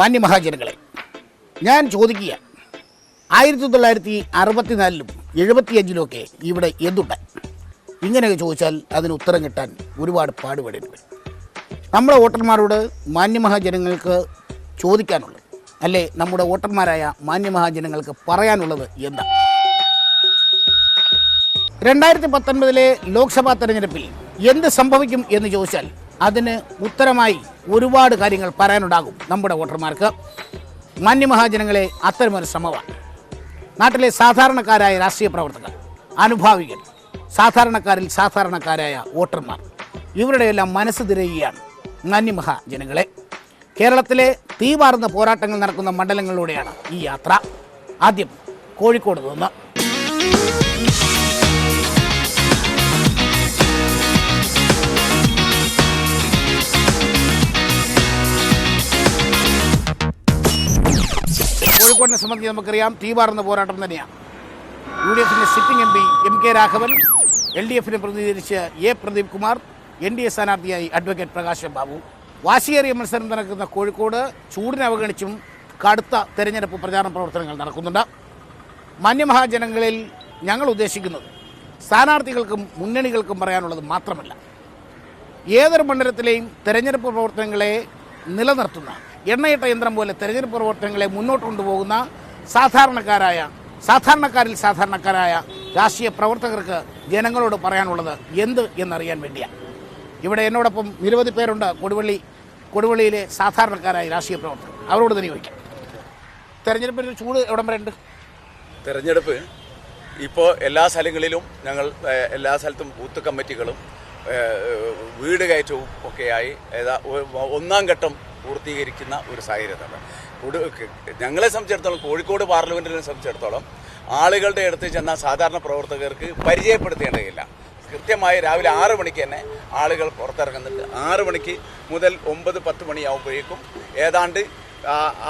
മാന്യമഹാജനങ്ങളെ ഞാൻ ചോദിക്കുക ആയിരത്തി തൊള്ളായിരത്തി അറുപത്തിനാലിലും എഴുപത്തിയഞ്ചിലുമൊക്കെ ഇവിടെ എന്തുണ്ട്? ഇങ്ങനെയൊക്കെ ചോദിച്ചാൽ അതിന് ഉത്തരം കിട്ടാൻ ഒരുപാട് പാടുപെടേണ്ടി വരും നമ്മുടെ വോട്ടർമാരോട് മാന്യമഹാജനങ്ങൾക്ക് ചോദിക്കാനുള്ളത് അല്ലേ? നമ്മുടെ വോട്ടർമാരായ മാന്യമഹാജനങ്ങൾക്ക് പറയാനുള്ളത് എന്താ? രണ്ടായിരത്തി പത്തൊൻപതിലെ ലോക്സഭാ തെരഞ്ഞെടുപ്പിൽ എന്ത് സംഭവിക്കും എന്ന് ചോദിച്ചാൽ അതിന് ഉത്തരമായി ഒരുപാട് കാര്യങ്ങൾ പറയാനുണ്ടാകും നമ്മുടെ വോട്ടർമാർക്ക്. മാന്യമഹാജനങ്ങളെ അത്തരമൊരു ശ്രമമാണ്. നാട്ടിലെ സാധാരണക്കാരായ രാഷ്ട്രീയ പ്രവർത്തകർ അനുഭാവികൾ സാധാരണക്കാരിൽ സാധാരണക്കാരായ വോട്ടർമാർ ഇവരുടെയെല്ലാം മനസ്സ് തിരയുകയാണ് മാന്യമഹാജനങ്ങളെ. കേരളത്തിലെ തീവാർന്ന പോരാട്ടങ്ങൾ നടക്കുന്ന മണ്ഡലങ്ങളിലൂടെയാണ് ഈ യാത്ര. ആദ്യം കോഴിക്കോട് നിന്ന്. കോഴിക്കോടിനെ സംബന്ധിച്ച് നമുക്കറിയാം തീവാറുന്ന പോരാട്ടം തന്നെയാണ് യു ഡി എഫിന്റെ sitting M P M K Raghavan L D എഫിനെ പ്രതിനിധീകരിച്ച് A Pradeep Kumar N D A സ്ഥാനാർത്ഥിയായി അഡ്വക്കേറ്റ് പ്രകാശ് ബാബു. വാശിയേറിയ മത്സരം നടക്കുന്ന കോഴിക്കോട് ചൂടിനെ അവഗണിച്ചും കടുത്ത തെരഞ്ഞെടുപ്പ് പ്രചാരണ പ്രവർത്തനങ്ങൾ നടക്കുന്നുണ്ട്. മാന്യമഹാജനങ്ങളിൽ ഞങ്ങൾ ഉദ്ദേശിക്കുന്നത് സ്ഥാനാർത്ഥികൾക്കും മുന്നണികൾക്കും പറയാനുള്ളത് മാത്രമല്ല. ഏതൊരു മണ്ഡലത്തിലെയും തെരഞ്ഞെടുപ്പ് പ്രവർത്തനങ്ങളെ നിലനിർത്തുന്ന എണ്ണയിട്ട യന്ത്രം പോലെ തെരഞ്ഞെടുപ്പ് പ്രവർത്തനങ്ങളെ മുന്നോട്ട് കൊണ്ടുപോകുന്ന സാധാരണക്കാരായ സാധാരണക്കാരിൽ സാധാരണക്കാരായ രാഷ്ട്രീയ പ്രവർത്തകർക്ക് ജനങ്ങളോട് പറയാനുള്ളത് എന്ത് എന്നറിയാൻ വേണ്ടിയാണ് ഇവിടെ എന്നോടൊപ്പം നിരവധി പേരുണ്ട്. കൊടുവള്ളി കൊടുവള്ളിയിലെ സാധാരണക്കാരായ രാഷ്ട്രീയ പ്രവർത്തകർ. അവരോട് തന്നെ ചോദിക്കാം. തെരഞ്ഞെടുപ്പിൽ ചൂട് എവിടം വരെ ഉണ്ട്? തെരഞ്ഞെടുപ്പ് ഇപ്പോൾ എല്ലാ സ്ഥലങ്ങളിലും ഞങ്ങൾ എല്ലാ സ്ഥലത്തും ബൂത്ത് കമ്മിറ്റികളും വീട് കയറ്റവും ഒക്കെയായി. ഏതാ ഒന്നാം ഘട്ടം പൂർത്തീകരിക്കുന്ന ഒരു സാഹചര്യത്താണ്. ഞങ്ങളെ സംബന്ധിച്ചിടത്തോളം കോഴിക്കോട് പാർലമെന്റിനെ സംബന്ധിച്ചിടത്തോളം ആളുകളുടെ അടുത്ത് ചെന്ന സാധാരണ പ്രവർത്തകർക്ക് പരിചയപ്പെടുത്തേണ്ടതില്ല. കൃത്യമായി രാവിലെ ആറ് മണിക്ക് തന്നെ ആളുകൾ പുറത്തിറങ്ങുന്നുണ്ട്. ആറ് മണിക്ക് മുതൽ ഒമ്പത് പത്ത് മണിയാകുമ്പോഴേക്കും ഏതാണ്ട്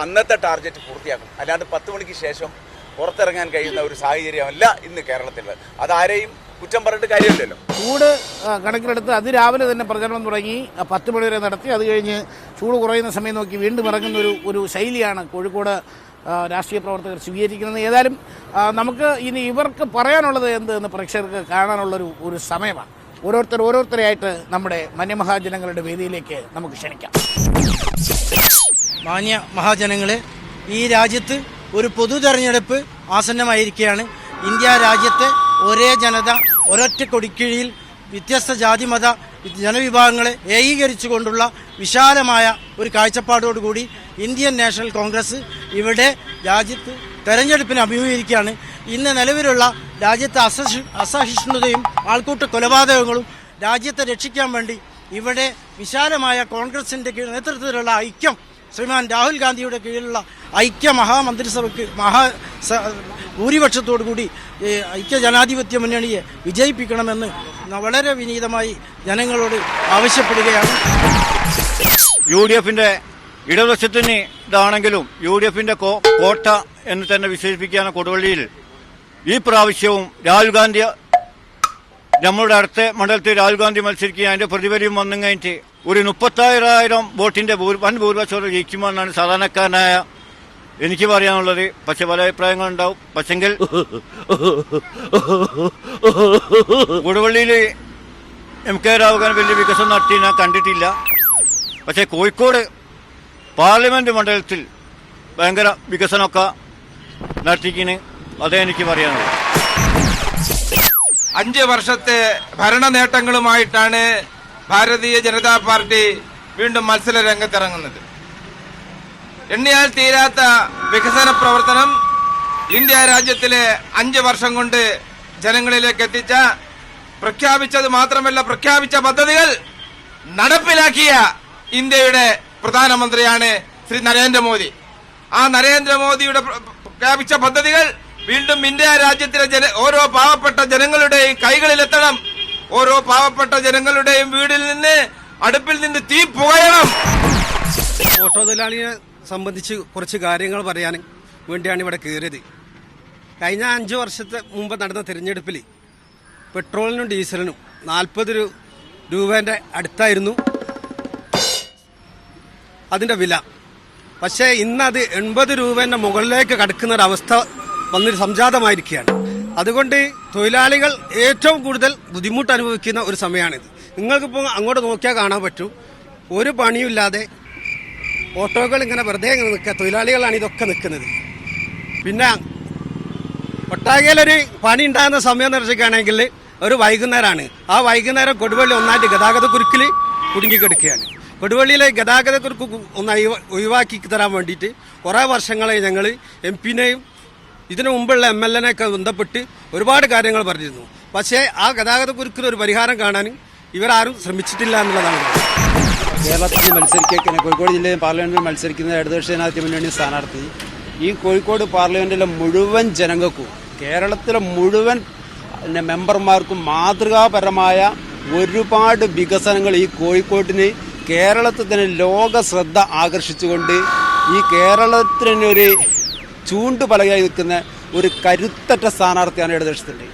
അന്നത്തെ ടാർഗറ്റ് പൂർത്തിയാക്കും. അല്ലാണ്ട് പത്ത് മണിക്ക് ശേഷം പുറത്തിറങ്ങാൻ കഴിയുന്ന ഒരു സാഹചര്യമല്ല ഇന്ന് കേരളത്തിലുള്ളത്. അതാരെയും കുറ്റം പറഞ്ഞിട്ട് കാര്യമില്ലല്ലോ. ചൂട് കണക്കിലെടുത്ത് അതിരാവിലെ തന്നെ പ്രചരണം തുടങ്ങി പത്ത് മണി വരെ നടത്തി. അത് കഴിഞ്ഞ് ചൂട് കുറയുന്ന സമയം നോക്കി വീണ്ടും ഇറങ്ങുന്ന ഒരു ഒരു ശൈലിയാണ് കോഴിക്കോട് രാഷ്ട്രീയ പ്രവർത്തകർ സ്വീകരിക്കുന്നത്. ഏതായാലും നമുക്ക് ഇനി ഇവർക്ക് പറയാനുള്ളത് എന്ത് എന്ന് പ്രേക്ഷകർക്ക് കാണാനുള്ളൊരു ഒരു സമയമാണ്. ഓരോരുത്തർ ഓരോരുത്തരെയായിട്ട് നമ്മുടെ മന്യമഹാജനങ്ങളുടെ വേദിയിലേക്ക് നമുക്ക് ക്ഷണിക്കാം. മാന്യ മഹാജനങ്ങളെ ഈ രാജ്യത്ത് ഒരു പൊതു തെരഞ്ഞെടുപ്പ് ആസന്നമായിരിക്കുകയാണ്. ഇന്ത്യ രാജ്യത്തെ ഒരേ ജനത ഒരൊറ്റ കൊടിക്കീഴിൽ വ്യത്യസ്ത ജാതിമത ജനവിഭാഗങ്ങളെ ഏകീകരിച്ചുകൊണ്ടുള്ള വിശാലമായ ഒരു കാഴ്ചപ്പാടോടുകൂടി ഇന്ത്യൻ നാഷണൽ കോൺഗ്രസ് ഇവിടെ രാജ്യത്ത് തെരഞ്ഞെടുപ്പിന് അഭിമുഖീകരിക്കുകയാണ്. ഇന്ന് നിലവിലുള്ള രാജ്യത്തെ അസഹി അസഹിഷ്ണുതയും ആൾക്കൂട്ട കൊലപാതകങ്ങളും രാജ്യത്തെ രക്ഷിക്കാൻ വേണ്ടി ഇവിടെ വിശാലമായ കോൺഗ്രസിന്റെ നേതൃത്വത്തിലുള്ള ഐക്യം ശ്രീമാൻ രാഹുൽ ഗാന്ധിയുടെ കീഴിലുള്ള ഐക്യ മഹാമന്ത്രിസഭയ്ക്ക് മഹാ ഭൂരിപക്ഷത്തോടു കൂടി ഐക്യ ജനാധിപത്യ മുന്നണിയെ വിജയിപ്പിക്കണമെന്ന് വളരെ വിനീതമായി ജനങ്ങളോട് ആവശ്യപ്പെടുകയാണ്. യു ഡി എഫിന്റെ ഇടവശത്തിന് ഇതാണെങ്കിലും യു ഡി എഫിന്റെ കോട്ട എന്ന് തന്നെ വിശേഷിപ്പിക്കുകയാണ് കൊടുവള്ളിയിൽ. ഈ പ്രാവശ്യവും രാഹുൽ ഗാന്ധി നമ്മളുടെ അടുത്ത മണ്ഡലത്തിൽ രാഹുൽ ഗാന്ധി മത്സരിക്കുക അതിന്റെ പ്രതിഫലം വന്നു കഴിഞ്ഞിട്ട് ഒരു മുപ്പത്തായിരം വോട്ടിന്റെ ഭൂ- വൻ ഭൂരിപക്ഷത്തോടെ ജയിക്കുമെന്നാണ് സാധാരണക്കാരനായ എനിക്ക് പറയാനുള്ളത്. പക്ഷെ പല അഭിപ്രായങ്ങളുണ്ടാവും. പക്ഷെങ്കിൽ കൊടുവള്ളിയിൽ എം കെ രാഘവൻ വലിയ വികസനം നടത്തി ഞാൻ കണ്ടിട്ടില്ല. പക്ഷേ കോഴിക്കോട് പാർലമെന്റ് മണ്ഡലത്തിൽ ഭയങ്കര വികസനമൊക്കെ നടത്തിക്കിന് അതേ എനിക്ക് പറയാനുള്ളത് അഞ്ച് വർഷത്തെ ഭരണ നേട്ടങ്ങളുമായിട്ടാണ് ഭാരതീയ ജനതാ പാർട്ടി വീണ്ടും മത്സര രംഗത്തിറങ്ങുന്നത് എണ്ണിയാൽ തീരാത്ത വികസന പ്രവർത്തനം ഇന്ത്യ രാജ്യത്തിലെ അഞ്ച് വർഷം കൊണ്ട് ജനങ്ങളിലേക്ക് എത്തിച്ച പ്രഖ്യാപിച്ചത് മാത്രമല്ല പ്രഖ്യാപിച്ച പദ്ധതികൾ നടപ്പിലാക്കിയ ഇന്ത്യയുടെ പ്രധാനമന്ത്രിയാണ് ശ്രീ നരേന്ദ്രമോദി. ആ നരേന്ദ്രമോദിയുടെ പ്ര- പ്രഖ്യാപിച്ച പദ്ധതികൾ വീണ്ടും ഇന്ത്യ രാജ്യത്തിലെ ഓരോ പാവപ്പെട്ട ജനങ്ങളുടെയും കൈകളിലെത്തണം. ഓരോ പാവപ്പെട്ട ജനങ്ങളുടെയും വീടിൽ നിന്ന് അടുപ്പിൽ നിന്ന് തീ പുകയണം. ഓട്ടോ തൊഴിലാളിയെ സംബന്ധിച്ച് കുറച്ച് കാര്യങ്ങൾ പറയാൻ വേണ്ടിയാണ് ഇവിടെ കയറിയത്. കഴിഞ്ഞ അഞ്ച് വർഷത്തെ മുമ്പ് നടന്ന തിരഞ്ഞെടുപ്പിൽ പെട്രോളിനും ഡീസലിനും നാൽപ്പത് രൂപേന്റെ അടുത്തായിരുന്നു അതിന്റെ വില. പക്ഷേ ഇന്നത് എൺപത് രൂപേന്റെ മുകളിലേക്ക് കടക്കുന്ന ഒരു അവസ്ഥ വന്ന് സംജാതമായിരിക്കുകയാണ്. അതുകൊണ്ട് തൊഴിലാളികൾ ഏറ്റവും കൂടുതൽ ബുദ്ധിമുട്ട് അനുഭവിക്കുന്ന ഒരു സമയമാണിത്. നിങ്ങൾക്കിപ്പോൾ അങ്ങോട്ട് നോക്കിയാൽ കാണാൻ പറ്റും. ഒരു പണിയുമില്ലാതെ ഓട്ടോകൾ ഇങ്ങനെ വെറുതെ ഇങ്ങനെ നിൽക്കുക. തൊഴിലാളികളാണ് ഇതൊക്കെ നിൽക്കുന്നത്. പിന്നെ ഒട്ടാകയിലൊരു പണി ഉണ്ടാകുന്ന സമയം എന്ന് വെച്ചിട്ടാണെങ്കിൽ ഒരു വൈകുന്നേരമാണ് ആ വൈകുന്നേരം കൊടുവള്ളി ഒന്നായിട്ട് ഗതാഗത കുരുക്കിൽ കുടുങ്ങിക്കെടുക്കുകയാണ്. കൊടുവള്ളിയിലെ ഗതാഗത കുരുക്ക് ഒന്ന് ഒഴിവാക്കി തരാൻ വേണ്ടിയിട്ട് കുറേ വർഷങ്ങളായി ഞങ്ങൾ എം പിനെയും ഇതിനു മുമ്പുള്ള എം എൽ എനെയൊക്കെ ബന്ധപ്പെട്ട് ഒരുപാട് കാര്യങ്ങൾ പറഞ്ഞിരുന്നു. പക്ഷേ ആ ഗതാഗത കുരുക്കിന് ഒരു പരിഹാരം കാണാൻ ഇവരാരും ശ്രമിച്ചിട്ടില്ല എന്നുള്ളതാണ്. കേരളത്തിൽ മത്സരിക്കുന്ന കോഴിക്കോട് ജില്ലയിൽ പാർലമെന്റിൽ മത്സരിക്കുന്ന ഇടതുപക്ഷ ജനാധിപത്യ മുന്നണി സ്ഥാനാർത്ഥി ഈ കോഴിക്കോട് പാർലമെന്റിലെ മുഴുവൻ ജനങ്ങൾക്കും കേരളത്തിലെ മുഴുവൻ മെമ്പർമാർക്കും മാതൃകാപരമായ ഒരുപാട് വികസനങ്ങൾ ഈ കോഴിക്കോട്ടിന് കേരളത്തിൽ തന്നെ ലോക ശ്രദ്ധ ആകർഷിച്ചുകൊണ്ട് ഈ കേരളത്തിന് ഒരു ചൂണ്ടുപലകയായി നിൽക്കുന്ന ഒരു കരുത്തറ്റ സ്ഥാനാർത്ഥിയാണ് ഇടതുപക്ഷത്തിന്റെ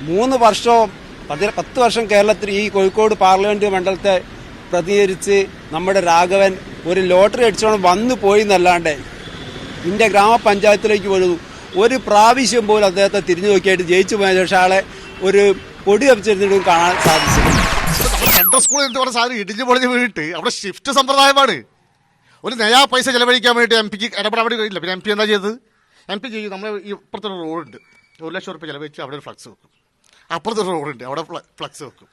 മൂന്ന് വർഷവും പതി പത്ത് വർഷം കേരളത്തിൽ ഈ കോഴിക്കോട് പാർലമെന്റ് മണ്ഡലത്തെ പ്രതികരിച്ച് നമ്മുടെ രാഘവൻ ഒരു ലോട്ടറി അടിച്ചോണം വന്നു പോയി എന്നല്ലാണ്ട് ഇന്ത്യ ഗ്രാമപഞ്ചായത്തിലേക്ക് പോലും ഒരു പ്രാവശ്യം പോലും അദ്ദേഹത്തെ തിരിഞ്ഞു നോക്കിയായിട്ട് ജയിച്ചു പോയ ശേഷം ആളെ ഒരു പൊടി വെച്ചിരുന്നിട്ടും കാണാൻ സാധിച്ചു സെൻട്രൽ സ്കൂളിൽ ഇടിഞ്ഞു പൊളിഞ്ഞ് വീണിട്ട് അവിടെ ഷിഫ്റ്റ് സമ്പ്രദായമാണ്. ഒരു നയാ പൈസ ചിലവഴിക്കാൻ വേണ്ടി എം പിക്ക് ഇടപെടാൻ വേണ്ടി കഴിയില്ല. പിന്നെ എം പി എന്താ ചെയ്തത്? എം പി ചെയ്യും നമ്മൾ ഇപ്പുറത്തൊരു റോഡുണ്ട്. ഒരു ലക്ഷം റുപ്യ ചിലവഴിച്ച് അവിടെ ഒരു ഫ്ലക്സ് വെക്കും. അപ്പുറത്തൊരു റോഡുണ്ട്. അവിടെ ഫ്ലക്സ് വെക്കും.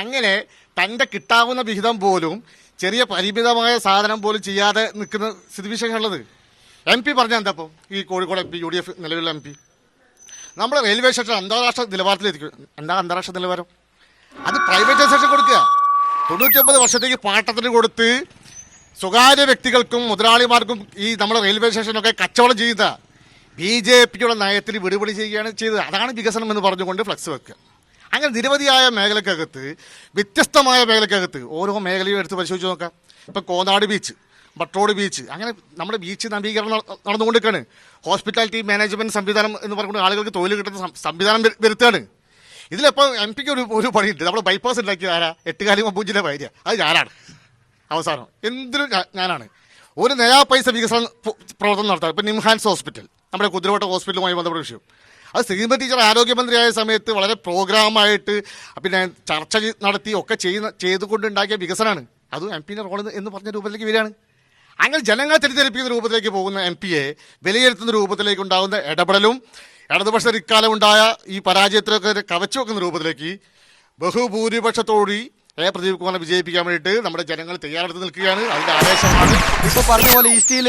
അങ്ങനെ തന്റെ കിട്ടാവുന്ന വിഹിതം പോലും ചെറിയ പരിമിതമായ സാധനം പോലും ചെയ്യാതെ നിൽക്കുന്ന സ്ഥിതിവിശേഷമുള്ളത് എം പി പറഞ്ഞാൽ എന്താ അപ്പോൾ ഈ Kozhikode M P U D F നിലവിലുള്ള എം പി നമ്മുടെ റെയിൽവേ സ്റ്റേഷൻ അന്താരാഷ്ട്ര നിലവാരത്തിലെത്തിക്കും എന്താ അന്താരാഷ്ട്ര നിലവാരം? അത് പ്രൈവറ്റൈസേഷൻ കൊടുക്കുക. തൊണ്ണൂറ്റൊമ്പത് വർഷത്തേക്ക് പാട്ടത്തിന് കൊടുത്ത് സ്വകാര്യ വ്യക്തികൾക്കും മുതലാളിമാർക്കും ഈ നമ്മുടെ റെയിൽവേ സ്റ്റേഷനൊക്കെ കച്ചവടം ചെയ്ത ബി ജെ പിയുടെ നയത്തിന് വിടുപടി ചെയ്യുകയാണ് ചെയ്തത്. അതാണ് വികസനം എന്ന് പറഞ്ഞുകൊണ്ട് ഫ്ലക്സ് വെക്കുക. അങ്ങനെ നിരവധിയായ മേഖലക്കകത്ത് വ്യത്യസ്തമായ മേഖലക്കകത്ത് ഓരോ മേഖലയും എടുത്ത് പരിശോധിച്ച് നോക്കാം. ഇപ്പം കോന്നാട് ബീച്ച് ബട്ടോട് ബീച്ച് അങ്ങനെ നമ്മുടെ ബീച്ച് നവീകരണം നട- നടന്നുകൊണ്ടിരിക്കുകയാണ്. ഹോസ്പിറ്റാലിറ്റി മാനേജ്മെന്റ് സംവിധാനം എന്ന് പറഞ്ഞുകൊണ്ട് ആളുകൾക്ക് തൊഴിൽ കിട്ടുന്ന സംവിധാനം വരു- വരുത്തുകയാണ്. ഇതിലിപ്പോൾ എം പിക്ക് ഒരു ഒരു പണിയുണ്ട്. നമ്മൾ ബൈപ്പാസ് ഉണ്ടാക്കിയത് ആരാ? എട്ടുകാലി മബൂജിന്റെ ഭാര്യ. അത് ഞാനാണ്. അവസാനം. എന്തിനും ഞാനാണ്. ഒരു നയാ പൈസ വികസന പ്രവർത്തനം നടത്താം ഇപ്പം നിംഹാൻസ് ഹോസ്പിറ്റൽ. നമ്മുടെ കുതിരവട്ട ഹോസ്പിറ്റലുമായി ബന്ധപ്പെട്ട വിഷയം. അത് ശ്രീമതി ടീച്ചർ ആരോഗ്യമന്ത്രിയായ സമയത്ത് വളരെ പ്രോഗ്രാമായിട്ട് പിന്നെ ചർച്ച നടത്തി ഒക്കെ ചെയ്യുന്ന ചെയ്തുകൊണ്ടുണ്ടാക്കിയ വികസനമാണ് അതും എം പിന്റെ റോൾ എന്ന് പറഞ്ഞ രൂപത്തിലേക്ക് വരികയാണ്. അങ്ങനെ ജനങ്ങളെ തെറ്റിദ്ധരിപ്പിക്കുന്ന രൂപത്തിലേക്ക് പോകുന്ന എം പിയെ വിലയിരുത്തുന്ന രൂപത്തിലേക്ക് ഉണ്ടാകുന്ന ഇടപെടലും ഇടതുപക്ഷ ഇക്കാലം ഉണ്ടായ ഈ പരാജയത്തിലൊക്കെ കവച്ചു വെക്കുന്ന രൂപത്തിലേക്ക് ബഹുഭൂരിപക്ഷത്തോടി എ പ്രദീപ് കുമാറിനെ വിജയിപ്പിക്കാൻ വേണ്ടിയിട്ട് നമ്മുടെ ജനങ്ങൾ തയ്യാറെടുത്ത് നിൽക്കുകയാണ്. അതിന്റെ ആവേശമാണ്. ഇപ്പൊ പറഞ്ഞ പോലെ ഈസ്റ്റിയിൽ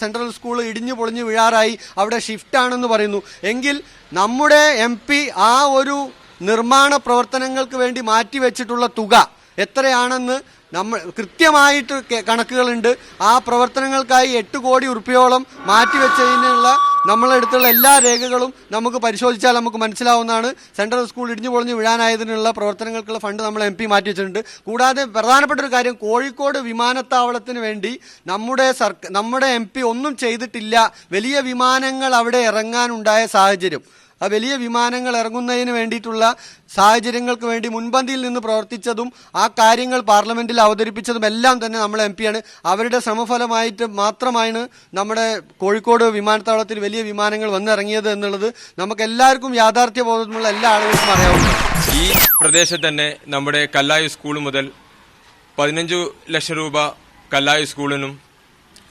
സെൻട്രൽ സ്കൂൾ ഇടിഞ്ഞു പൊളിഞ്ഞു വീഴാറായി. അവിടെ ഷിഫ്റ്റ് ആണെന്ന് പറയുന്നു. എങ്കിൽ നമ്മുടെ എം ആ ഒരു നിർമ്മാണ പ്രവർത്തനങ്ങൾക്ക് വേണ്ടി മാറ്റിവെച്ചിട്ടുള്ള തുക എത്രയാണെന്ന് നമ്മൾ കൃത്യമായിട്ട് കണക്കുകളുണ്ട്. ആ പ്രവർത്തനങ്ങൾക്കായി എട്ട് കോടി ഉറുപ്പിയോളം മാറ്റിവെച്ചതിനുള്ള നമ്മളെടുത്തുള്ള എല്ലാ രേഖകളും നമുക്ക് പരിശോധിച്ചാൽ നമുക്ക് മനസ്സിലാവുന്നതാണ്. സെൻട്രൽ സ്കൂൾ ഇടിഞ്ഞു പൊളിഞ്ഞു വീഴാനായതിനുള്ള പ്രവർത്തനങ്ങൾക്കുള്ള ഫണ്ട് നമ്മൾ എം പി മാറ്റി വെച്ചിട്ടുണ്ട് കൂടാതെ പ്രധാനപ്പെട്ട ഒരു കാര്യം കോഴിക്കോട് വിമാനത്താവളത്തിന് വേണ്ടി നമ്മുടെ സർക്കാർ നമ്മുടെ എം ഒന്നും ചെയ്തിട്ടില്ല. വലിയ വിമാനങ്ങൾ അവിടെ ഇറങ്ങാനുണ്ടായ സാഹചര്യം. ആ വലിയ വിമാനങ്ങൾ ഇറങ്ങുന്നതിന് വേണ്ടിയിട്ടുള്ള സാഹചര്യങ്ങൾക്ക് വേണ്ടി മുൻപന്തിയിൽ നിന്ന് പ്രവർത്തിച്ചതും ആ കാര്യങ്ങൾ പാർലമെന്റിൽ അവതരിപ്പിച്ചതും എല്ലാം തന്നെ നമ്മൾ എം പിയാണ്. അവരുടെ ശ്രമഫലമായിട്ട് മാത്രമാണ് നമ്മുടെ കോഴിക്കോട് വിമാനത്താവളത്തിൽ വലിയ വിമാനങ്ങൾ വന്നിറങ്ങിയത് എന്നുള്ളത് നമുക്ക് എല്ലാവർക്കും യാഥാർത്ഥ്യ ബോധമുള്ള എല്ലാ ആളുകൾക്കും അറിയാവുന്നതാണ്. ഈ പ്രദേശത്ത് തന്നെ നമ്മുടെ കല്ലായ സ്കൂൾ മുതൽ പതിനഞ്ച് ലക്ഷം രൂപ കല്ലായ സ്കൂളിനും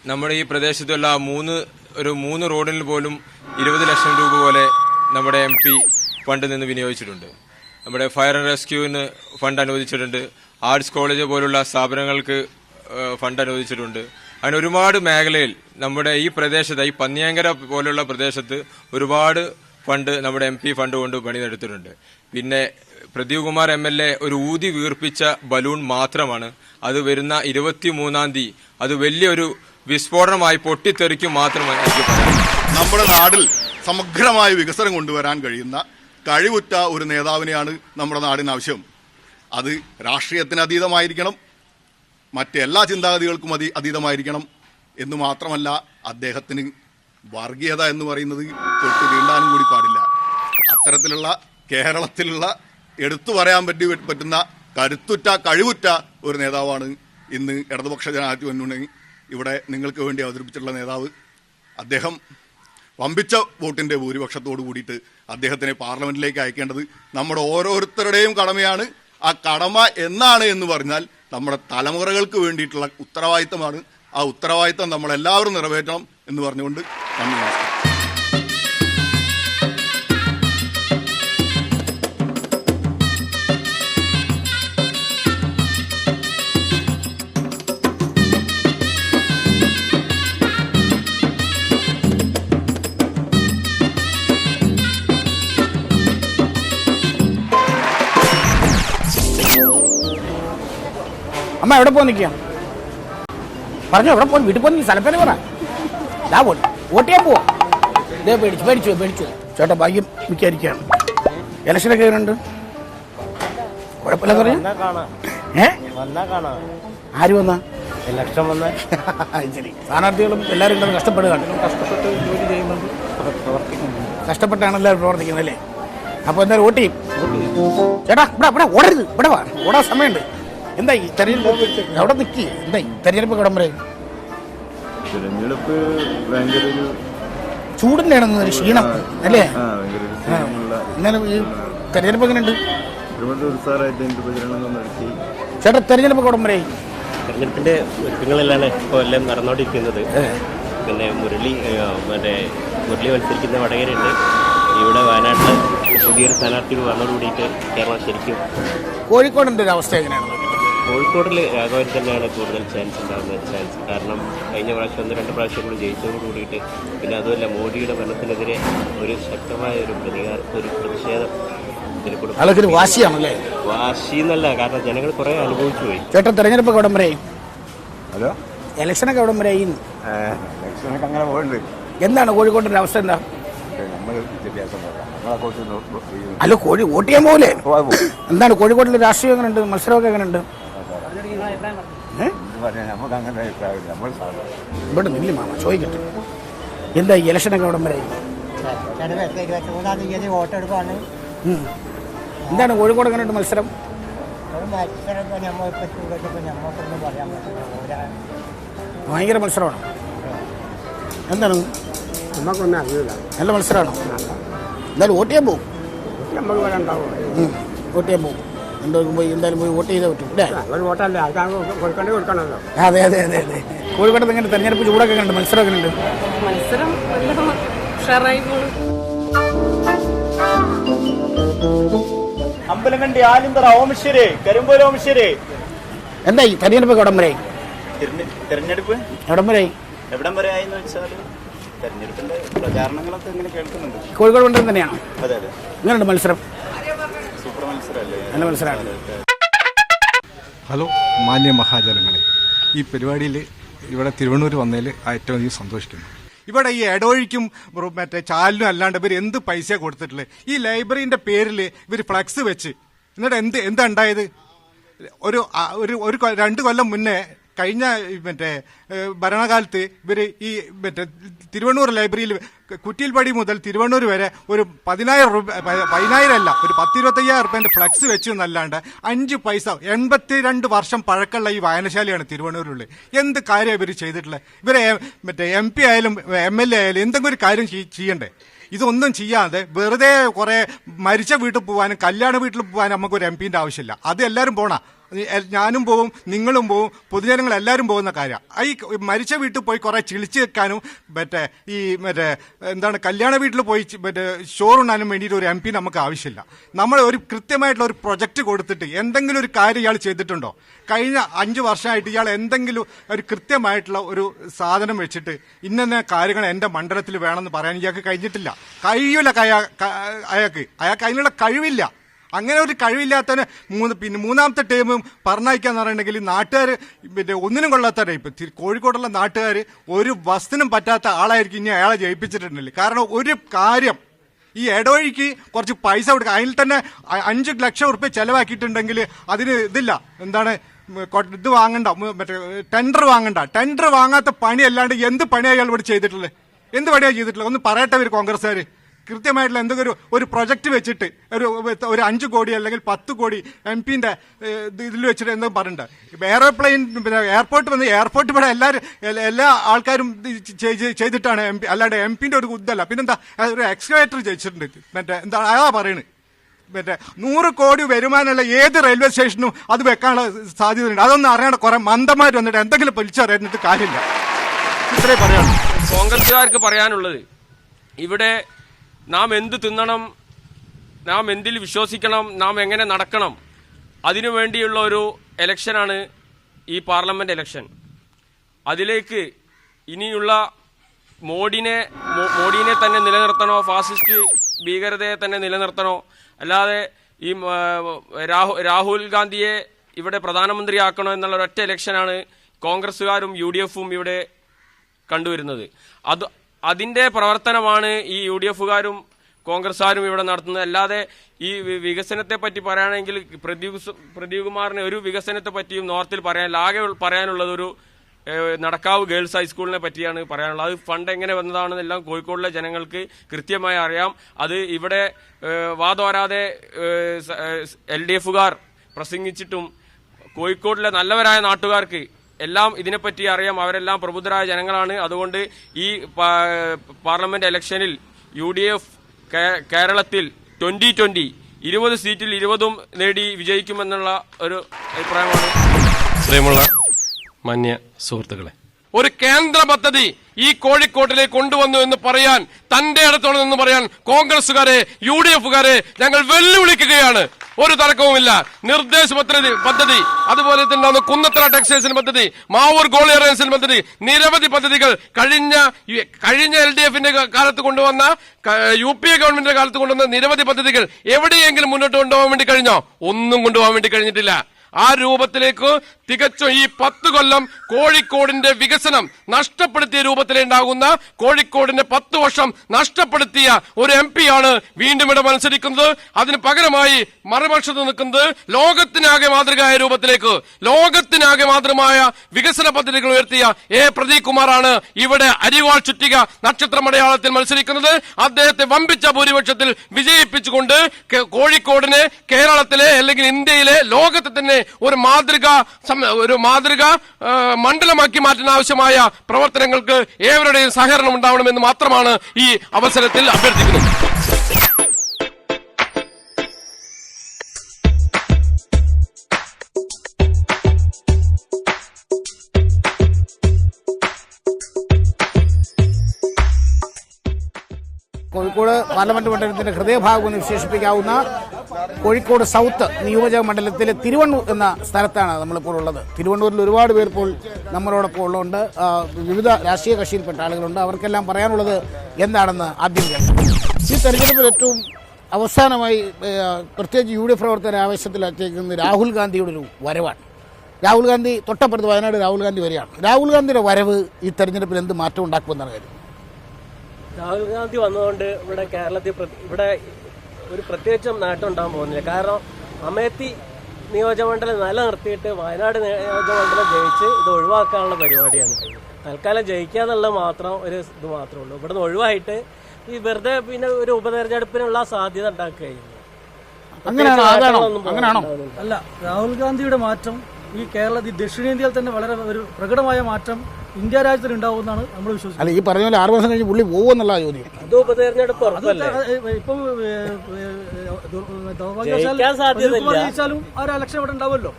നമ്മുടെ ഈ പ്രദേശത്തുള്ള മൂന്ന് ഒരു മൂന്ന് റോഡിൽ പോലും ഇരുപത് ലക്ഷം രൂപ പോലെ നമ്മുടെ എം പി ഫണ്ട് നിന്ന് വിനിയോഗിച്ചിട്ടുണ്ട്. നമ്മുടെ ഫയർ ആൻഡ് റെസ്ക്യൂവിന് ഫണ്ട് അനുവദിച്ചിട്ടുണ്ട്. ആർട്സ് കോളേജ് പോലുള്ള സ്ഥാപനങ്ങൾക്ക് ഫണ്ട് അനുവദിച്ചിട്ടുണ്ട്. അങ്ങനെ ഒരുപാട് മേഖലയിൽ നമ്മുടെ ഈ പ്രദേശത്ത് ഈ പന്നിയങ്കര പോലുള്ള പ്രദേശത്ത് ഒരുപാട് ഫണ്ട് നമ്മുടെ എം പി ഫണ്ട് കൊണ്ട് പണിതെടുത്തിട്ടുണ്ട്. പിന്നെ Pradeep Kumar M L A ഒരു ഊതി വീർപ്പിച്ച ബലൂൺ മാത്രമാണ്. അത് വരുന്ന ഇരുപത്തി മൂന്നാം തീയതി. അത് വലിയൊരു വിസ്ഫോടനമായി പൊട്ടിത്തെറിക്കും മാത്രമാണ് എനിക്ക് നമ്മുടെ നാടിൽ സമഗ്രമായ വികസനം കൊണ്ടുവരാൻ കഴിയുന്ന കഴിവുറ്റ ഒരു നേതാവിനെയാണ് നമ്മുടെ നാടിന് ആവശ്യം. അത് രാഷ്ട്രീയത്തിന് അതീതമായിരിക്കണം. മറ്റെല്ലാ ചിന്താഗതികൾക്കും അതി അതീതമായിരിക്കണം എന്ന് മാത്രമല്ല അദ്ദേഹത്തിന് വർഗീയത എന്ന് പറയുന്നത് തൊട്ട് വീണ്ടാനും കൂടി പാടില്ല. അത്തരത്തിലുള്ള കേരളത്തിലുള്ള എടുത്തു പറയാൻ പറ്റി പറ്റുന്ന കരുത്തുറ്റ കഴിവുറ്റ ഒരു നേതാവാണ് ഇന്ന് ഇടതുപക്ഷ ജനാധിപത്യ മുന്നണി. ഇവിടെ നിങ്ങൾക്ക് വേണ്ടി അവതരിപ്പിച്ചിട്ടുള്ള നേതാവ് അദ്ദേഹം. വമ്പിച്ച വോട്ടിന്റെ ഭൂരിപക്ഷത്തോട് കൂടിയിട്ട് അദ്ദേഹത്തിനെ പാർലമെന്റിലേക്ക് അയക്കേണ്ടത് നമ്മുടെ ഓരോരുത്തരുടെയും കടമയാണ്. ആ കടമ എന്നാണ് എന്ന് പറഞ്ഞാൽ നമ്മുടെ തലമുറകൾക്ക് വേണ്ടിയിട്ടുള്ള ഉത്തരവാദിത്തമാണ്. ആ ഉത്തരവാദിത്തം നമ്മളെല്ലാവരും നിറവേറ്റണം എന്ന് പറഞ്ഞുകൊണ്ട് നന്ദി നമസ്കാരം. എവിടെ പോ നിൽക്കുക? പറഞ്ഞു എവിടെ പോ വീട്ടിൽ പോകുന്ന സ്ഥലപ്പേര് പറ. ദാ പോയി വോട്ട് ചെയ്യാൻ പോവാ. ഇതേ പേടിച്ചു പേടിച്ചു പേടിച്ചു. ചേട്ടാ ഭാഗ്യം വിചാരിക്കുകയാണ് ഇലക്ഷനൊക്കെ എങ്ങനെയുണ്ട്? കുഴപ്പമില്ലെന്ന് പറഞ്ഞു? ഏ? ആര് വന്നാ? ഇലക്ഷൻ വന്ന. ശരി. സ്ഥാനാർത്ഥികളും എല്ലാവരും ഉണ്ടെന്ന് കഷ്ടപ്പെടുകയാണ്. കഷ്ടപ്പെട്ട് ജോലി ചെയ്യുന്നുണ്ട് കഷ്ടപ്പെട്ടാണ് എല്ലാവരും പ്രവർത്തിക്കുന്നത് അല്ലേ? അപ്പോൾ എന്തായാലും വോട്ട് ചെയ്യും. ചേട്ടാ ഇവിടെ ഇവിടെ ഓടരുത്. ഇവിടെ വാ. ഓടാൻ സമയമുണ്ട്. എന്തായി തെരഞ്ഞെടുപ്പ്? അവിടെ നിൽക്കി എന്തായി തെരഞ്ഞെടുപ്പ് കിടം വരെ? തിരഞ്ഞെടുപ്പ് ഭയങ്കര ഒരു ഒരു ക്ഷീണം അല്ലേ? ആ ഭയങ്കര ഒരു ആ. ക്ഷീണമുള്ള എന്നാലും ഈ തെരഞ്ഞെടുപ്പ് എങ്ങനെയുണ്ട്? ഒരുപാട് ഉത്സാഹമായിട്ട് നടത്തി. ചേട്ടാ തെരഞ്ഞെടുപ്പ് കിടം വരെ? തെരഞ്ഞെടുപ്പിന്റെ ഒരുക്കങ്ങളെല്ലാം ഇപ്പോൾ എല്ലാം നടന്നുകൊണ്ടിരിക്കുന്നത്. പിന്നെ മുരളി ഏഹ്, മറ്റേ മുരളി മത്സരിക്കുന്ന വടകരയുണ്ട്. ഇവിടെ വയനാട്ടിൽ പുതിയൊരു സ്ഥാനാർത്ഥി വന്നതോടുകൂടിയിട്ട് കേരളം ശരിക്കും കോഴിക്കോടിന്റെ ഒരു അവസ്ഥ എങ്ങനെയാണ്? കോഴിക്കോടിൽ രാഘവൻ തന്നെയാണ് കൂടുതൽ ചാൻസ് ഉണ്ടാകുന്ന ചാൻസ് കാരണം കഴിഞ്ഞ പ്രാവശ്യം ഒന്ന് രണ്ട് പ്രാവശ്യം കൂടി ജയിച്ചതോട് കൂടിയിട്ട് പിന്നെ അതുമല്ല മോഡിയുടെ ഭരണത്തിനെതിരെ ഒരു ശക്തമായ ഒരു പ്രതികാര ഒരു പ്രതിഷേധം ആൾക്കൊരു വാശിയാണല്ലേ? വാശി എന്നല്ല കാരണം ജനങ്ങൾ കുറേ അനുഭവിച്ചു പോയി. ചേട്ടൻ തെരഞ്ഞെടുപ്പ് എവിടം വരെ? ഹലോ? ഇലക്ഷനൊക്കെ എവിടം വരെ ഇലക്ഷനൊക്കെ അങ്ങനെ പോകുന്നുണ്ട് എന്താണ് കോഴിക്കോടിന്റെ അവസ്ഥ എന്താ? അല്ല കോഴി വോട്ട് ചെയ്യാൻ പോകില്ലേ എന്താണ് കോഴിക്കോട്ടിലെ രാഷ്ട്രീയം എങ്ങനെയുണ്ട്? മത്സരമൊക്കെ എങ്ങനെയുണ്ട്? ഏ? നമുക്ക് അങ്ങനെ അഭിപ്രായമില്ല. നമ്മൾ ഇവിടെ നില്ല മാമ? ചോദിക്കട്ടെ. എന്താ ഈ ഇലക്ഷനൊക്കെ എവിടം വരെ? വോട്ടെടുപ്പാണ് എന്താണ് കോഴിക്കോട് എങ്ങനെയുണ്ട് മത്സരം? ഭയങ്കര മത്സരമാണ്. എന്താണ്? നമുക്കൊന്നും അറിയില്ല നല്ല മത്സരമാണോ. എന്തായാലും വോട്ട് ചെയ്യാൻ പോകും. വോട്ട് ചെയ്യാൻ പോകും എന്തായാലും പോയി എന്തായാലും പോയി വോട്ട് ചെയ്തേ പറ്റും അല്ലേ? വോട്ടല്ലേ കൊടുക്കണ്ടേ കൊടുക്കേണ്ടി കൊടുക്കണമല്ലോ. അതെ അതെ അതെ അതെ. കോഴിക്കോട് എങ്ങനെ തെരഞ്ഞെടുപ്പ് ചൂടൊക്കെ എങ്ങനെയുണ്ട് മത്സരം ഉണ്ട് മത്സരം ഉഷാറായി പോണു അമ്പലങ്കണ്ടി ആലിന്തറ ഓമശ്ശേരി കരിമ്പോല ഓമശ്ശേരി. എന്തായി തെരഞ്ഞെടുപ്പ് എവിടം വരെ? തെരഞ്ഞെടുപ്പ്? എവിടം വരെ? എവിടം വരെ ആയെന്ന് വെച്ചാൽ തെരഞ്ഞെടുപ്പിന്റെ പ്രചാരണങ്ങളൊക്കെ ഇങ്ങനെ കേൾക്കുന്നുണ്ട്. കോഴിക്കോട് മണ്ഡലം തന്നെയാണോ? അതെ അതെ. എങ്ങനെയുണ്ട് മത്സരം? നല്ല മത്സരമാണ്. ഹലോ മാന്യ മഹാജനങ്ങളെ. ഈ പരിപാടിയിൽ ഇവിടെ തിരുവണ്ണൂർ വന്നതിൽ ഏറ്റവും അധികം സന്തോഷിക്കുന്നു. ഇവിടെ ഈ എടോഴിക്കും മറ്റേ ചാലിനും അല്ലാണ്ട് ഇവർ എന്ത് പൈസ കൊടുത്തിട്ടുള്ളത് ഈ ലൈബ്രറിന്റെ പേരിൽ ഇവർ ഫ്ലക്സ് വെച്ച്. എന്നിട്ട് എന്ത് എന്താ ഉണ്ടായത്? ഒരു ഒരു രണ്ട് കൊല്ലം മുന്നേ കഴിഞ്ഞ മറ്റേ ഭരണകാലത്ത് ഇവർ ഈ മറ്റേ തിരുവണ്ണൂർ ലൈബ്രറിയിൽ കുറ്റിയിൽപ്പടി മുതൽ തിരുവണ്ണൂർ വരെ ഒരു പതിനായിരം രൂപ പതിനായിരം അല്ല ഒരു പത്തിരുപത്തയ്യായിരം റുപ്യന്റെ ഫ്ലക്സ് വെച്ചു എന്നല്ലാണ്ട് അഞ്ച് പൈസ എൺപത്തിരണ്ട് വർഷം പഴക്കമുള്ള ഈ വായനശാലയാണ് തിരുവണ്ണൂരുള്ളത് എന്ത് കാര്യം ഇവർ ചെയ്തിട്ടുള്ളത്? ഇവരെ മറ്റേ എം പി ആയാലും എം എൽ എ ആയാലും എന്തെങ്കിലും ഒരു കാര്യം ചെയ്- ചെയ്യണ്ടേ? ഇതൊന്നും ചെയ്യാതെ വെറുതെ കുറേ മരിച്ച വീട്ടിൽ പോകാനും കല്യാണ വീട്ടിൽ പോകാനും നമുക്ക് ഒരു എം പിന്റെ ആവശ്യമില്ല. അത് എല്ലാവരും പോണ. ഞാനും പോവും നിങ്ങളും പോവും പൊതുജനങ്ങൾ എല്ലാവരും പോകുന്ന കാര്യം. ഈ മരിച്ച വീട്ടിൽ പോയി കുറെ ചിളിച്ച് വെക്കാനും മറ്റേ ഈ മറ്റേ എന്താണ് കല്യാണ വീട്ടിൽ പോയി മറ്റേ ചോറുണ്ണാനും വേണ്ടിയിട്ട് ഒരു എം പി നമുക്ക് ആവശ്യമില്ല. നമ്മൾ ഒരു കൃത്യമായിട്ടുള്ള ഒരു പ്രൊജക്റ്റ് കൊടുത്തിട്ട് എന്തെങ്കിലും ഒരു കാര്യം ഇയാൾ ചെയ്തിട്ടുണ്ടോ? കഴിഞ്ഞ അഞ്ച് വർഷമായിട്ട് ഇയാൾ എന്തെങ്കിലും ഒരു കൃത്യമായിട്ടുള്ള ഒരു സാധനം വെച്ചിട്ട് ഇന്ന കാര്യങ്ങൾ എന്റെ മണ്ഡലത്തിൽ വേണമെന്ന് പറയാൻ ഇയാൾക്ക് കഴിഞ്ഞിട്ടില്ല. കഴിയൂല അയാൾക്ക്. അയാൾക്ക് അതിനുള്ള കഴിവില്ല. അങ്ങനെ ഒരു കഴിവില്ലാത്തവന് മൂന്ന് പിന്നെ മൂന്നാമത്തെ ടീം പറഞ്ഞയക്കാന്ന് പറയുന്നുണ്ടെങ്കിൽ നാട്ടുകാർ പിന്നെ ഒന്നിനും കൊള്ളാത്ത ടൈപ്പ് കോഴിക്കോടുള്ള നാട്ടുകാർ ഒരു വസ്തുനും പറ്റാത്ത ആളായിരിക്കും ഇനി അയാളെ ജയിപ്പിച്ചിട്ടുണ്ടല്ലേ കാരണം ഒരു കാര്യം ഈ ഇടവഴിക്ക് കുറച്ച് പൈസ കൊടുക്കുക അതിൽ തന്നെ അഞ്ച് ലക്ഷം ഉറുപ്പ്യ ചെലവാക്കിയിട്ടുണ്ടെങ്കിൽ അതിന് ഇതില്ല. എന്താണ് ഇത് വാങ്ങണ്ട മറ്റേ ടെൻഡർ വാങ്ങണ്ട. ടെൻഡർ വാങ്ങാത്ത പണി അല്ലാണ്ട് എന്ത് പണിയാണ് ഇയാൾ ഇവിടെ ചെയ്തിട്ടുള്ളത്? എന്ത് പണിയാണ് ചെയ്തിട്ടുള്ളത്? ഒന്ന് പറയട്ടെ ഒരു കോൺഗ്രസ്സുകാർ കൃത്യമായിട്ടുള്ള എന്തെങ്കിലും ഒരു ഒരു പ്രൊജക്ട് വെച്ചിട്ട് ഒരു ഒരു അഞ്ച് കോടി അല്ലെങ്കിൽ പത്ത് കോടി എം പിന്റെ ഇതിൽ വെച്ചിട്ട് എന്തെങ്കിലും പറഞ്ഞിട്ടുണ്ട്. എയർപ്ലെയിൻ പിന്നെ എയർപോർട്ട് വന്ന് എയർപോർട്ട് ഇവിടെ എല്ലാവരും എല്ലാ ആൾക്കാരും ചെയ്തിട്ടാണ് എം പി അല്ലാണ്ട് എം പിന്റെ ഒരു ഇതല്ല. പിന്നെന്താ ഒരു എക്സ്കവേറ്റർ ചെയ്യിച്ചിട്ടുണ്ട് മറ്റേ എന്താ അതാ പറയുന്നത് മറ്റേ നൂറ് കോടി വരുമാനമുള്ള ഏത് റെയിൽവേ സ്റ്റേഷനും അത് വെക്കാനുള്ള സാധ്യതയുണ്ട്. അതൊന്നും അറിയാണ്ട് കുറെ മന്ദമാർ വന്നിട്ട് എന്തെങ്കിലും പൊലിച്ചറിയുന്നിട്ട് കാര്യമില്ല. ഇത്രേ പറയാനുള്ളൂ. കോൺഗ്രസുകാർക്ക് പറയാനുള്ളത് ഇവിടെ നാം എന്ത് തിന്നണം? നാം എന്തിൽ വിശ്വസിക്കണം? നാം എങ്ങനെ നടക്കണം? അതിനു വേണ്ടിയുള്ള ഒരു എലക്ഷനാണ് ഈ പാർലമെന്റ് എലക്ഷൻ. അതിലേക്ക് ഇനിയുള്ള മോഡിനെ മോഡിനെ തന്നെ നിലനിർത്തണോ? ഫാസിസ്റ്റ് ഭീകരതയെ തന്നെ നിലനിർത്തണോ? അല്ലാതെ ഈ രാഹു- രാഹുൽ ഗാന്ധിയെ ഇവിടെ പ്രധാനമന്ത്രിയാക്കണോ എന്നുള്ള ഒരൊറ്റ ഇലക്ഷനാണ് കോൺഗ്രസ്സുകാരും യു ഡി എഫും ഇവിടെ കണ്ടുവരുന്നത്. അത് അതിന്റെ പ്രവർത്തനമാണ് ഈ യു ഡി എഫുകാരും കോൺഗ്രസ്സുകാരും ഇവിടെ നടത്തുന്നത്. അല്ലാതെ ഈ വികസനത്തെ പറ്റി പറയുകയാണെങ്കിൽ പ്രദീപ് പ്രദീപ് കുമാറിന് ഒരു വികസനത്തെ പറ്റിയും നോർത്തിൽ പറയാനില്ല ആകെ പറയാനുള്ളത് ഒരു നടക്കാവ് ഗേൾസ് ഹൈസ്കൂളിനെ പറ്റിയാണ് പറയാനുള്ളത്. അത് ഫണ്ട് എങ്ങനെ വന്നതാണെന്നെല്ലാം കോഴിക്കോടിലെ ജനങ്ങൾക്ക് കൃത്യമായി അറിയാം. അത് ഇവിടെ വാതോരാതെ എൽ ഡി എഫുകാർ പ്രസംഗിച്ചിട്ടും കോഴിക്കോടിലെ നല്ലവരായ നാട്ടുകാർക്ക് എല്ലാം ഇതിനെപ്പറ്റി അറിയാം. അവരെല്ലാം പ്രബുദ്ധരായ ജനങ്ങളാണ്. അതുകൊണ്ട് ഈ പാർലമെന്റ് ഇലക്ഷനിൽ യു ഡി എഫ് കേരളത്തിൽ ട്വന്റി ട്വന്റി ഇരുപത് സീറ്റിൽ ഇരുപതും നേടി വിജയിക്കുമെന്നുള്ള ഒരു അഭിപ്രായമാണ്. പ്രിയമുള്ള മാന്യ സുഹൃത്തുക്കളെ ഒരു കേന്ദ്ര പദ്ധതി ഈ കോഴിക്കോട്ടിലേക്ക് കൊണ്ടുവന്നു എന്ന് പറയാൻ തന്റെ അടുത്തോളം എന്ന് പറയാൻ കോൺഗ്രസുകാരെ യു ഡി എഫുകാരെ ഞങ്ങൾ വെല്ലുവിളിക്കുകയാണ്. ഒരു തർക്കവുമില്ല. നിർദ്ദേശ പദ്ധതി പദ്ധതി. അതുപോലെ തന്നെ കുന്നത്തറ ടെക്സ്റ്റൈൽസിന് പദ്ധതി മാവൂർ ഗോൾ ഗോളിയറൻസിന് പദ്ധതി. നിരവധി പദ്ധതികൾ കഴിഞ്ഞ കഴിഞ്ഞ എൽ ഡി എഫിന്റെ കാലത്ത് കൊണ്ടുവന്ന യു പി എ ഗവൺമെന്റിന്റെ കാലത്ത് കൊണ്ടുവന്ന നിരവധി പദ്ധതികൾ എവിടെയെങ്കിലും മുന്നോട്ട് കൊണ്ടുപോകാൻ വേണ്ടി കഴിഞ്ഞോ? ഒന്നും കൊണ്ടുപോകാൻ വേണ്ടി കഴിഞ്ഞിട്ടില്ല. ആ രൂപത്തിലേക്ക് തികച്ചും ഈ പത്ത് കൊല്ലം കോഴിക്കോടിന്റെ വികസനം നഷ്ടപ്പെടുത്തിയ രൂപത്തിലുണ്ടാകുന്ന കോഴിക്കോടിന്റെ പത്ത് വർഷം നഷ്ടപ്പെടുത്തിയ ഒരു എം ആണ് വീണ്ടും ഇവിടെ മത്സരിക്കുന്നത്. അതിന് പകരമായി മറുപക്ഷത്ത് നിൽക്കുന്നത് ലോകത്തിനാകെ മാതൃകയായ രൂപത്തിലേക്ക് ലോകത്തിനാകെ മാതൃമായ വികസന പദ്ധതികൾ ഉയർത്തിയ എ പ്രദീപ് കുമാറാണ് ഇവിടെ അരിവാൾ ചുറ്റിക നക്ഷത്രമടയാളത്തിൽ മത്സരിക്കുന്നത്. അദ്ദേഹത്തെ വമ്പിച്ച ഭൂരിപക്ഷത്തിൽ വിജയിപ്പിച്ചുകൊണ്ട് കോഴിക്കോടിനെ കേരളത്തിലെ അല്ലെങ്കിൽ ഇന്ത്യയിലെ ലോകത്തെ തന്നെ ഒരു മാതൃക ഒരു മാതൃക മണ്ഡലമാക്കി മാറ്റാൻ ആവശ്യമായ പ്രവർത്തനങ്ങൾക്ക് ഏവരുടെയും സഹകരണം ഉണ്ടാവണമെന്ന് മാത്രമാണ് ഈ അവസരത്തിൽ അഭ്യർത്ഥിക്കുന്നത് കോഴിക്കോട് പാർലമെന്റ് മണ്ഡലത്തിന്റെ ഹൃദയഭാഗം എന്ന് വിശേഷിപ്പിക്കാവുന്ന കോഴിക്കോട് സൗത്ത് നിയോജക മണ്ഡലത്തിലെ തിരുവണ്ണൂർ എന്ന സ്ഥലത്താണ് നമ്മളിപ്പോൾ ഉള്ളത്. തിരുവണ്ണൂരിൽ ഒരുപാട് പേർ ഇപ്പോൾ നമ്മളോടൊപ്പം ഉള്ളതുകൊണ്ട് വിവിധ രാഷ്ട്രീയ കക്ഷിയിൽപ്പെട്ട ആളുകളുണ്ട്. അവർക്കെല്ലാം പറയാനുള്ളത് എന്താണെന്ന് ആദ്യം കേൾക്കാം. ഈ തെരഞ്ഞെടുപ്പിൽ ഏറ്റവും അവസാനമായി പ്രത്യേകിച്ച് യു ഡി എഫ് പ്രവർത്തകരെ ആവേശത്തിലാക്കിയിരിക്കുന്നത് രാഹുൽ ഗാന്ധിയുടെ ഒരു വരവാണ്. രാഹുൽ ഗാന്ധി തൊട്ടപ്പുറത്ത് വയനാട് രാഹുൽ ഗാന്ധി വരികയാണ്. രാഹുൽ ഗാന്ധിയുടെ വരവ് ഈ തെരഞ്ഞെടുപ്പിൽ എന്ത് മാറ്റം ഉണ്ടാക്കുമെന്നാണ് കാര്യം? രാഹുൽ ഗാന്ധി വന്നതുകൊണ്ട് ഇവിടെ കേരളത്തിൽ ഇവിടെ ഒരു പ്രത്യേകിച്ചും നേട്ടം ഉണ്ടാകാൻ പോകുന്നില്ല. കാരണം അമേത്തി നിയോജകമണ്ഡലം നിലനിർത്തിയിട്ട് വയനാട് നിയോജകമണ്ഡലം ജയിച്ച് ഇത് ഒഴിവാക്കാനുള്ള പരിപാടിയാണ്. തൽക്കാലം ജയിക്കുക എന്നുള്ളത് മാത്രം ഒരു ഇത് മാത്രമേ ഉള്ളൂ. ഇവിടുന്ന് ഒഴിവായിട്ട് ഈ വെറുതെ പിന്നെ ഒരു ഉപതെരഞ്ഞെടുപ്പിനുള്ള സാധ്യത ഉണ്ടാക്കുകയായിരുന്നു അങ്ങനെയാണോ? അങ്ങനെയാണോ? അല്ല രാഹുൽ ഗാന്ധിയുടെ മാറ്റം ഈ കേരളത്തിൽ ദക്ഷിണേന്ത്യയിൽ തന്നെ വളരെ ഒരു പ്രകടമായ മാറ്റം ഇന്ത്യ രാജ്യത്തിൽ ഉണ്ടാവുമെന്നാണ് നമ്മൾ വിശ്വസിക്കുന്നത്. അല്ല ഈ പറഞ്ഞ പോലെ ആറ് മാസം കഴിഞ്ഞ് പുള്ളി പോകുമെന്നുള്ള ചോദ്യം. ഇപ്പൊ ഉറപ്പല്ലേ? ഇപ്പം ജയിക്കാൻ സാധ്യതയില്ല. ജയിച്ചാലും ആ ഒരു ഇലക്ഷൻ ഇവിടെ ഉണ്ടാവുമല്ലോ.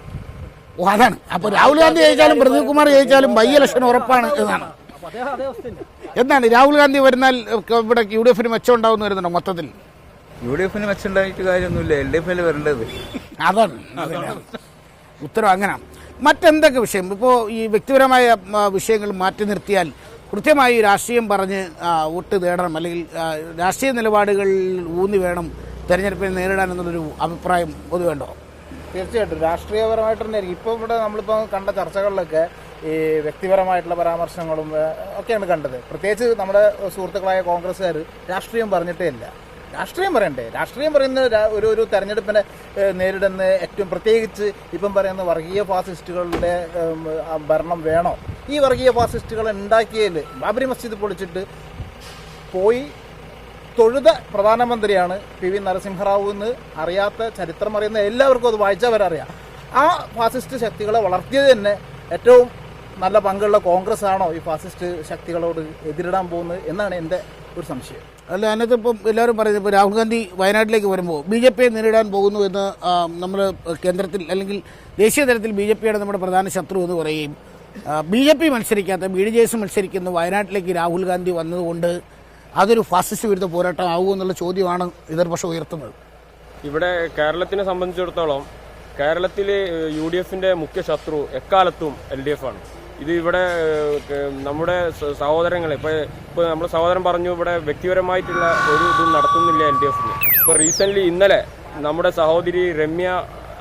ഓ അതാണ്. അപ്പൊ രാഹുൽ ഗാന്ധി ജയിച്ചാലും പ്രദീപ് കുമാർ ജയിച്ചാലും ബൈ ഇലക്ഷൻ ഉറപ്പാണ് എന്നാണ്. അപ്പൊ അതേ എന്താണ്? രാഹുൽ ഗാന്ധി വരുന്നാൽ ഒക്കെ ഇവിടെ യു ഡി എഫിന് മെച്ചം ഉണ്ടാവും വരുന്നുണ്ടോ മൊത്തത്തിൽ? യു ഡി എഫിന് മെച്ചുണ്ടായിട്ട് കാര്യമൊന്നുമില്ല. എൽ ഡി എഫിൽ വരേണ്ടത്. അതാണ്. അതിനാ. ഉത്തരം അങ്ങനെ മറ്റെന്തൊക്കെ വിഷയം? ഇപ്പോൾ ഈ വ്യക്തിപരമായ വിഷയങ്ങൾ മാറ്റി നിർത്തിയാൽ കൃത്യമായി രാഷ്ട്രീയം പറഞ്ഞ് വോട്ട് നേടണം അല്ലെങ്കിൽ രാഷ്ട്രീയ നിലപാടുകളിൽ ഊന്നി വേണം തെരഞ്ഞെടുപ്പിനെ നേരിടാൻ എന്നുള്ളൊരു അഭിപ്രായം പൊതുവേണ്ടോ? തീർച്ചയായിട്ടും. രാഷ്ട്രീയപരമായിട്ട് തന്നെ ആയിരിക്കും. ഇപ്പോൾ ഇവിടെ നമ്മളിപ്പോൾ കണ്ട ചർച്ചകളിലൊക്കെ ഈ വ്യക്തിപരമായിട്ടുള്ള പരാമർശങ്ങളും ഒക്കെയാണ് കണ്ടത്. പ്രത്യേകിച്ച് നമ്മുടെ സുഹൃത്തുക്കളായ കോൺഗ്രസ്സുകാർ രാഷ്ട്രീയം പറഞ്ഞിട്ടേ ഇല്ല. രാഷ്ട്രീയം പറയണ്ടേ? രാഷ്ട്രീയം പറയുന്ന ഒരു ഒരു തെരഞ്ഞെടുപ്പിനെ നേരിടുന്ന ഏറ്റവും പ്രത്യേകിച്ച് ഇപ്പം പറയുന്ന വർഗീയ ഫാസിസ്റ്റുകളുടെ ഭരണം വേണോ? ഈ വർഗീയ ഫാസിസ്റ്റുകൾ ഉണ്ടാക്കിയതിൽ ബാബരി മസ്ജിദ് പൊളിച്ചിട്ട് പോയി തൊഴുത പ്രധാനമന്ത്രിയാണ് പി വി നരസിംഹറാവു എന്ന് അറിയാത്ത ചരിത്രം അറിയുന്ന എല്ലാവർക്കും അത് വായിച്ചവരറിയാം ആ ഫാസിസ്റ്റ് ശക്തികളെ വളർത്തിയത് തന്നെ ഏറ്റവും നല്ല പങ്കുള്ള കോൺഗ്രസ് ആണോ ഈ ഫാസിസ്റ്റ് ശക്തികളോട് എതിരിടാൻ പോകുന്നത് എന്നാണ് എന്റെ ഒരു സംശയം. അല്ല അതിനകത്ത് ഇപ്പം എല്ലാവരും പറയുന്നത് ഇപ്പോൾ രാഹുൽ ഗാന്ധി വയനാട്ടിലേക്ക് വരുമ്പോൾ ബി ജെ പിയെ നേരിടാൻ പോകുന്നു എന്ന് നമ്മൾ കേന്ദ്രത്തിൽ അല്ലെങ്കിൽ ദേശീയ തലത്തിൽ ബി ജെ പിയാണ് നമ്മുടെ പ്രധാന ശത്രു എന്ന് പറയുകയും ബി ജെ പി മത്സരിക്കാത്ത ബി ഡി ജെ എസ് മത്സരിക്കുന്ന വയനാട്ടിലേക്ക് രാഹുൽ ഗാന്ധി വന്നതുകൊണ്ട് അതൊരു ഫാസിസ്റ്റ് വിരുദ്ധ പോരാട്ടം ആകുമോ എന്നുള്ള ചോദ്യമാണ് എതിർപക്ഷം ഉയർത്തുന്നത്. ഇവിടെ കേരളത്തിനെ സംബന്ധിച്ചിടത്തോളം കേരളത്തിലെ യു ഡി എഫിന്റെ മുഖ്യ ശത്രു എക്കാലത്തും എൽ ഡി എഫ് ആണ്. ഇത് ഇവിടെ നമ്മുടെ സഹോദരങ്ങളെ ഇപ്പൊ ഇപ്പൊ നമ്മുടെ സഹോദരൻ പറഞ്ഞു ഇവിടെ വ്യക്തിപരമായിട്ടുള്ള ഒരു ഇതും നടത്തുന്നില്ല എൽ ഡി എഫിന്. ഇന്നലെ നമ്മുടെ സഹോദരി രമ്യ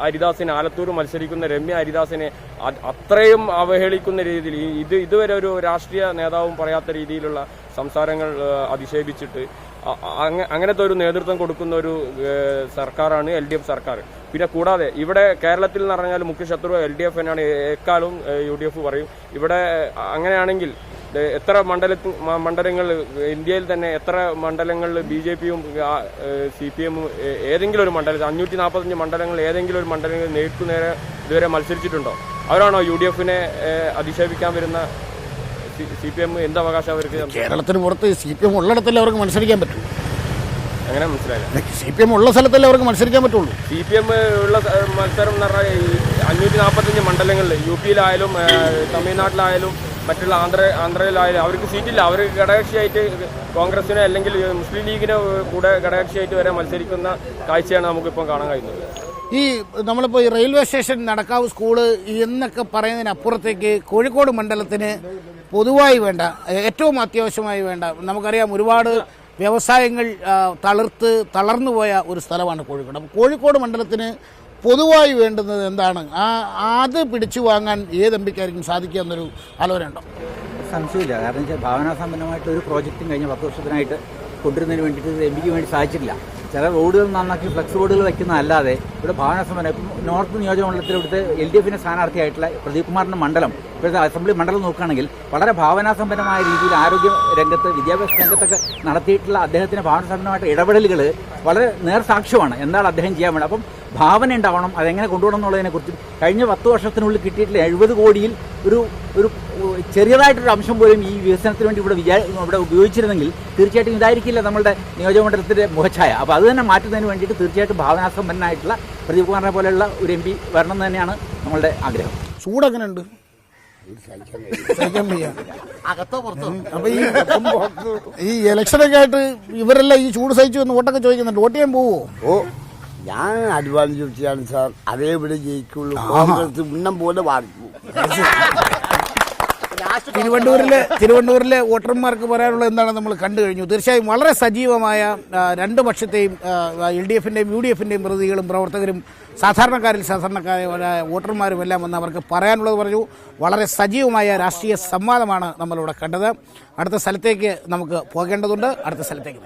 ഹരിദാസിനെ ആലത്തൂർ മത്സരിക്കുന്ന രമ്യ ഹരിദാസിനെ അത്രയും അവഹേളിക്കുന്ന രീതിയിൽ ഇത് ഇതുവരെ ഒരു രാഷ്ട്രീയ നേതാവും പറയാത്ത രീതിയിലുള്ള സംസാരങ്ങൾ അധിക്ഷേപിച്ചിട്ട് അങ്ങനത്തെ ഒരു നേതൃത്വം കൊടുക്കുന്ന ഒരു സർക്കാരാണ് എൽ ഡി എഫ് സർക്കാർ. പിന്നെ കൂടാതെ ഇവിടെ കേരളത്തിൽ എന്ന് പറഞ്ഞാൽ മുഖ്യ ശത്രു എൽ ഡി എഫ് തന്നെയാണ് എക്കാലവും യു ഡി എഫ് പറയും. ഇവിടെ അങ്ങനെയാണെങ്കിൽ എത്ര മണ്ഡല മണ്ഡലങ്ങൾ ഇന്ത്യയിൽ തന്നെ എത്ര മണ്ഡലങ്ങളിൽ ബി ജെ പിയും സി പി എമ്മും ഏതെങ്കിലും ഒരു മണ്ഡലത്തിൽ അഞ്ഞൂറ്റി നാൽപ്പത്തഞ്ച് മണ്ഡലങ്ങൾ ഏതെങ്കിലും ഒരു മണ്ഡലങ്ങൾ നേരിട്ടു നേരെ ഇതുവരെ മത്സരിച്ചിട്ടുണ്ടോ? അവരാണോ യു ഡി എഫിനെ അധിക്ഷേപിക്കാൻ വരുന്ന സി പി എം എന്ത് അവകാശം അവർക്ക് കേരളത്തിന് പുറത്ത് സി പി എം ഉള്ളിടത്തല്ലേ അവർക്ക് മത്സരിക്കാൻ പറ്റൂ. അങ്ങനെ മനസ്സിലായില്ല. സി പി എം ഉള്ള സ്ഥലത്തല്ലേ അവർക്ക് മത്സരിക്കാൻ പറ്റുള്ളൂ. സി പി എം ഉള്ള മത്സരം എന്ന് പറഞ്ഞാൽ അഞ്ഞൂറ്റി നാൽപ്പത്തഞ്ച് മണ്ഡലങ്ങളിൽ യു പിയിലായാലും തമിഴ്നാട്ടിലായാലും മറ്റുള്ള ആന്ധ്ര ആന്ധ്രയിലായാലും അവർക്ക് സീറ്റില്ല. അവർ ഘടകകക്ഷിയായിട്ട് കോൺഗ്രസിനെ അല്ലെങ്കിൽ മുസ്ലിം ലീഗിനെ കൂടെ ഘടകകക്ഷിയായിട്ട് വരെ മത്സരിക്കുന്ന കാഴ്ചയാണ് നമുക്കിപ്പം കാണാൻ കഴിയുന്നത്. ഈ നമ്മളിപ്പോൾ ഈ റെയിൽവേ സ്റ്റേഷൻ നടക്കാവ് സ്കൂൾ എന്നൊക്കെ പറയുന്നതിനപ്പുറത്തേക്ക് കോഴിക്കോട് മണ്ഡലത്തിന് പൊതുവായി വേണ്ട ഏറ്റവും അത്യാവശ്യമായി വേണ്ട നമുക്കറിയാം ഒരുപാട് വ്യവസായങ്ങൾ തളർത്ത് തളർന്നു പോയ ഒരു സ്ഥലമാണ് കോഴിക്കോട്. അപ്പോൾ കോഴിക്കോട് മണ്ഡലത്തിന് പൊതുവായി വേണ്ടുന്നത് എന്താണ്? ആ അത് പിടിച്ചു വാങ്ങാൻ ഏത് എം പിക്കായിരിക്കും സാധിക്കുക എന്നൊരു ആലോചന ഉണ്ടോ സംശയമില്ല. കാരണം വെച്ചാൽ ഭാവനാസമ്പന്നമായിട്ട് ഒരു പ്രോജക്റ്റും കഴിഞ്ഞ പത്ത് വർഷത്തിനായിട്ട് കൊണ്ടുവരുന്നതിന് വേണ്ടിയിട്ട് എം പിക്ക് വേണ്ടി സാധിച്ചിട്ടില്ല. ചില റോഡുകൾ നന്നാക്കി ഫ്ലക്സ് ബോർഡുകൾ വയ്ക്കുന്നതല്ലാതെ ഇവിടെ ഭാവനാസമ്പന്നം ഇപ്പം നോർത്ത് നിയോജകമണ്ഡലത്തിൽ ഇവിടുത്തെ എൽ ഡി എഫിന്റെ സ്ഥാനാർത്ഥിയായിട്ടുള്ള പ്രദീപ് കുമാറിന്റെ മണ്ഡലം ഇപ്പോഴത്തെ അസംബ്ലി മണ്ഡലം നോക്കുകയാണെങ്കിൽ വളരെ ഭാവനാസമ്പന്നമായ രീതിയിൽ ആരോഗ്യ രംഗത്ത് വിദ്യാഭ്യാസ രംഗത്തൊക്കെ നടത്തിയിട്ടുള്ള അദ്ദേഹത്തിന്റെ ഭാവനസമ്പന്നമായിട്ട് ഇടപെടലുകൾ വളരെ നേർസാക്ഷ്യമാണ്. എന്താണ് അദ്ദേഹം ചെയ്യാൻ വേണ്ടത്? അപ്പം ഭാവന ഉണ്ടാവണം അതെങ്ങനെ കൊണ്ടുപോകണം എന്നുള്ളതിനെക്കുറിച്ച് കഴിഞ്ഞ പത്ത് വർഷത്തിനുള്ളിൽ കിട്ടിയിട്ടുള്ള എഴുപത് കോടിയിൽ ഒരു ഒരു ചെറിയതായിട്ടൊരു അംശം പോലും ഈ വികസനത്തിന് വേണ്ടി ഇവിടെ വിചാ ഇവിടെ ഉപയോഗിച്ചിരുന്നെങ്കിൽ തീർച്ചയായിട്ടും ഇതായിരിക്കില്ല നമ്മളുടെ നിയോജകമണ്ഡലത്തിന്റെ മുഖച്ഛായ. അപ്പോൾ അത് തന്നെ മാറ്റുന്നതിന് വേണ്ടിയിട്ട് തീർച്ചയായിട്ടും ഭാവനാസമ്പന്നനായിട്ടുള്ള പ്രദീപ് കുമാറിനെ പോലെയുള്ള ഒരു എം പി വരണം എന്ന് തന്നെയാണ് നമ്മളുടെ ആഗ്രഹം. ചൂട് ഉണ്ട് സഹിക്കാൻ വയ്യ. അകത്തോ പുറത്തോ? അപ്പൊ ഈ ഈ ഇലക്ഷനൊക്കെ ആയിട്ട് ഇവരെല്ലാം ഈ ചൂട് സഹിച്ചു എന്ന് വോട്ടൊക്കെ ചോദിക്കുന്നുണ്ട്. വോട്ട് ചെയ്യാൻ പോവോ? ഓ ഞാൻ അഡ്വാൻസ് ചോദിച്ചാണ് സാർ. അതേ ഇവിടെ ജയിക്കുള്ളൂ. കോൺഗ്രസ് ഉന്നം പോലെ ബാധിക്കും തിരുവനന്തപുരത്തിലെ തിരുവനന്തപുരത്തിലെ വോട്ടർമാർക്ക് പറയാനുള്ളത് എന്താണ് നമ്മൾ കണ്ടു കഴിഞ്ഞു. തീർച്ചയായും വളരെ സജീവമായ രണ്ട് പക്ഷത്തെയും എൽ ഡി എഫിന്റെയും യു ഡി എഫിന്റെയും പ്രതികളും പ്രവർത്തകരും സാധാരണക്കാരിൽ സാധാരണക്കാരായ വോട്ടർമാരും എല്ലാം വന്ന് അവർക്ക് പറയാനുള്ളത് പറഞ്ഞു. വളരെ സജീവമായ രാഷ്ട്രീയ സംവാദമാണ് നമ്മളിവിടെ കണ്ടത്. അടുത്ത സ്ഥലത്തേക്ക് നമുക്ക് പോകേണ്ടതുണ്ട്. അടുത്ത സ്ഥലത്തേക്ക്